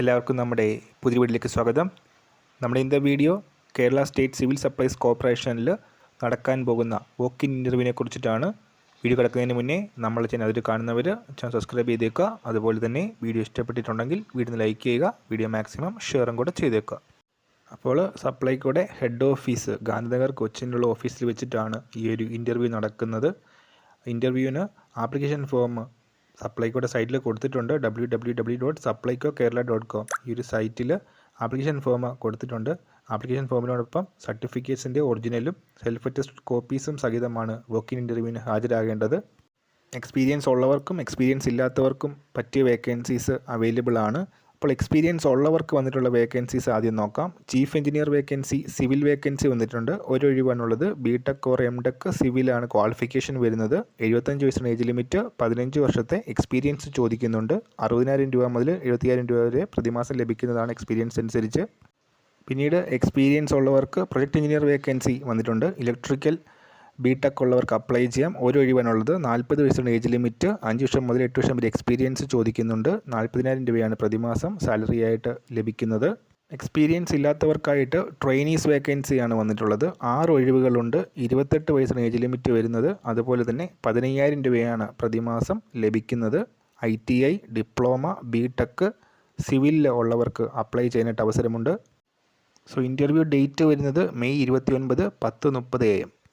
എല്ലാവർക്കും നമ്മുടെ പുതിയ വീട്ടിലേക്ക് സ്വാഗതം. നമ്മുടെ ഇന്നത്തെ video Kerala state civil supplies കോർപ്പറേഷനിൽ നടക്കാൻ പോകുന്ന വോക്ക് ഇൻ ഇന്റർവ്യൂവിനെ കുറിച്ചിട്ടാണ്. വീഡിയോ കിടക്കുന്നതിന് മുന്നേ നമ്മൾ ചാനൽ അതിൽ കാണുന്നവർ ചാനൽ സബ്സ്ക്രൈബ് ചെയ്തേക്കുക. അതുപോലെ തന്നെ വീഡിയോ ഇഷ്ടപ്പെട്ടിട്ടുണ്ടെങ്കിൽ വീഡിയോ ലൈക്ക് ചെയ്യുക. വീഡിയോ മാക്സിമം ഷെയറും കൂടെ ചെയ്തേക്കുക. അപ്പോൾ സപ്ലൈക്കോടെ ഹെഡ് ഓഫീസ് ഗാന്ധിനഗർ കൊച്ചിനുള്ള ഓഫീസിൽ വെച്ചിട്ടാണ് ഈ ഒരു ഇന്റർവ്യൂ നടക്കുന്നത്. ഇന്റർവ്യൂവിന് ആപ്ലിക്കേഷൻ ഫോം സപ്ലൈക്കോയുടെ സൈറ്റിൽ കൊടുത്തിട്ടുണ്ട് W W W dot Supplyco Kerala dot com ഈ ഒരു സൈറ്റിൽ ആപ്ലിക്കേഷൻ ഫോം കൊടുത്തിട്ടുണ്ട്. ആപ്ലിക്കേഷൻ ഫോമിനോടൊപ്പം സർട്ടിഫിക്കറ്റ്സിന്റെ ഒറിജിനലും സെൽഫ് അറ്റസ്റ്റ് കോപ്പീസും സഹിതമാണ് വർക്ക് ഇൻ ഇന്റർവ്യൂവിന് ഹാജരാകേണ്ടത്. എക്സ്പീരിയൻസ് ഉള്ളവർക്കും എക്സ്പീരിയൻസ് ഇല്ലാത്തവർക്കും പറ്റിയ വേക്കൻസീസ് അവൈലബിൾ ആണ്. അപ്പോൾ എക്സ്പീരിയൻസ് ഉള്ളവർക്ക് വന്നിട്ടുള്ള വേക്കൻസീസ് ആദ്യം നോക്കാം. Chief engineer vacancy civil vacancy വന്നിട്ടുണ്ട്. ഒരു ഒഴിവാണുള്ളത്. B Tech or M Tech സിവിലാണ് qualification വരുന്നത്. എഴുപത്തഞ്ച് വയസ്സിന് ഏജ് ലിമിറ്റ് പതിനഞ്ച് വർഷത്തെ എക്സ്പീരിയൻസ് ചോദിക്കുന്നുണ്ട്. അറുപതിനായിരം രൂപ മുതൽ എഴുപത്തിയായിരം രൂപ വരെ പ്രതിമാസം ലഭിക്കുന്നതാണ് എക്സ്പീരിയൻസ് അനുസരിച്ച്. പിന്നീട് എക്സ്പീരിയൻസ് ഉള്ളവർക്ക് പ്രൊജക്ട് എഞ്ചിനീയർ വേക്കൻസി വന്നിട്ടുണ്ട്. ഇലക്ട്രിക്കൽ ബി ടെക് ഉള്ളവർക്ക് അപ്ലൈ ചെയ്യാം. ഒരു ഒഴിവാണുള്ളത് നാൽപ്പത് വയസ്സാണ് ഏജ് ലിമിറ്റ് അഞ്ച് വർഷം മുതൽ എട്ട് വർഷം വരെ എക്സ്പീരിയൻസ് ചോദിക്കുന്നുണ്ട്. നാൽപ്പതിനായിരം രൂപയാണ് പ്രതിമാസം സാലറി ആയിട്ട് ലഭിക്കുന്നത്. എക്സ്പീരിയൻസ് ഇല്ലാത്തവർക്കായിട്ട് ട്രെയിനീസ് വേക്കൻസിയാണ് വന്നിട്ടുള്ളത്. ആറ് ഒഴിവുകളുണ്ട്. ഇരുപത്തെട്ട് വയസ്സിന് ഏജ് ലിമിറ്റ് വരുന്നത്. അതുപോലെ തന്നെ പതിനയ്യായിരം രൂപയാണ് പ്രതിമാസം ലഭിക്കുന്നത്. I T I diploma B Tech സിവിലിൽ ഉള്ളവർക്ക് അപ്ലൈ ചെയ്യാനായിട്ട് അവസരമുണ്ട്. സോ ഇന്റർവ്യൂ ഡേറ്റ് വരുന്നത് മെയ് ഇരുപത്തി ഒൻപത് പത്ത് മുപ്പത് എ എം